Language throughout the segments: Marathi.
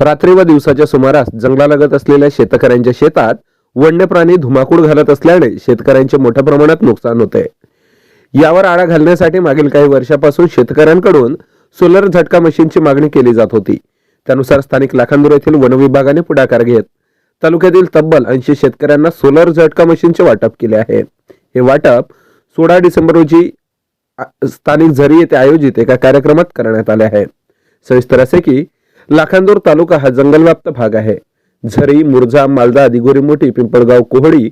रात्री व दिवसाच्या सुमारास जंगलालगत असलेल्या शेतकऱ्यांच्या शेतात वन्य प्राणी धुमाकूळ घालत असल्याने शेतकऱ्यांचे मोठ्या प्रमाणात नुकसान होते. यावर आळा घालण्यासाठी मागील काही वर्षापासून शेतकऱ्यांकडून सोलर झटका मशीनची मागणी केली जात होती. त्यानुसार स्थानिक लाखांदूर येथील वन विभागाने पुढाकार घेत तालुक्यातील तब्बल ऐंशी शेतकऱ्यांना सोलर झटका मशीनचे वाटप केले आहे. हे वाटप सोळा डिसेंबर रोजी स्थानिक झरी येथे आयोजित एका कार्यक्रमात करण्यात आले आहे. सविस्तर असे की लाखांदूर तालुका हा जंगलव्याप्त भाग आहे. झरी मुरझा मालदा दिगोरी मोठी पिंपळगाव कोहडी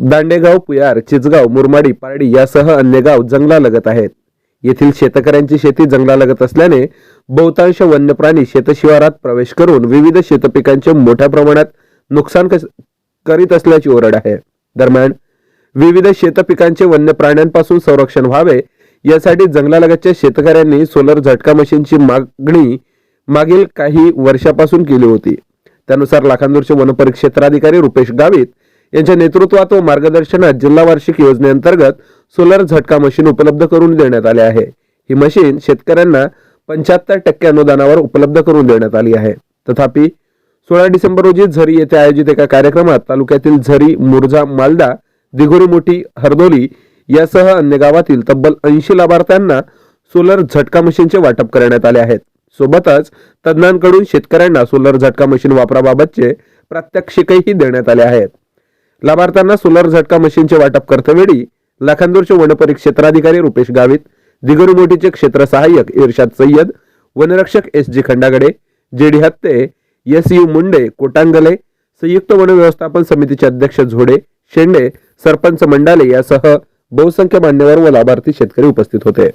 दांडेगाव पुयार चिचगाव मुरमाडी पारडी यासह अन्य गाव जंगलालगत आहेत. येथील शेतकऱ्यांची शेती जंगलालगत असल्याने बहुतांश वन्य प्राणी शेतशिवारात प्रवेश करून विविध शेतपिकांचे मोठ्या प्रमाणात नुकसान कस- करीत असल्याची ओरड आहे. दरम्यान विविध शेतपिकांचे वन्य प्राण्यांपासून संरक्षण व्हावे यासाठी जंगलालगतच्या शेतकऱ्यांनी सोलर झटका मशीनची मागणी मागील काही वर्षापासून केली होती. त्यानुसार लाखांदूरचे वनपरिक्षेत्राधिकारी रुपेश गावित यांच्या नेतृत्वात व मार्गदर्शनात जिल्हा वार्षिक योजनेअंतर्गत सोलर झटका मशीन उपलब्ध करून देण्यात आले आहे. ही मशीन शेतकऱ्यांना पंच्याहत्तर टक्के अनुदानावर उपलब्ध करून देण्यात आली आहे. तथापि सोळा डिसेंबर रोजी झरी येथे आयोजित एका कार्यक्रमात तालुक्यातील झरी मुरझा मालदा दिघोरी मोठी हरदोली यासह अन्य गावातील तब्बल ऐंशी लाभार्थ्यांना सोलर झटका मशीनचे वाटप करण्यात आले आहेत. सोबतच तज्ज्ञांकडून शेतकऱ्यांना सोलर झटका मशीन वापराबाबतचे प्रात्यक्षिकही देण्यात आले आहेत. लाभार्थ्यांना सोलर झटका मशीनचे वाटप करतेवेळी लाखांदूरचे वनपरिक्षेत्राधिकारी रुपेश गावित दिगरुमोटीचे क्षेत्र सहाय्यक इर्शाद सय्यद वनरक्षक S G Khandagade J D Hatte S U Munde Kotangale संयुक्त वन व्यवस्थापन समितीचे अध्यक्ष झोडे शेंडे सरपंच मंडाले यासह बहुसंख्य मान्यवर व लाभार्थी शेतकरी उपस्थित होते.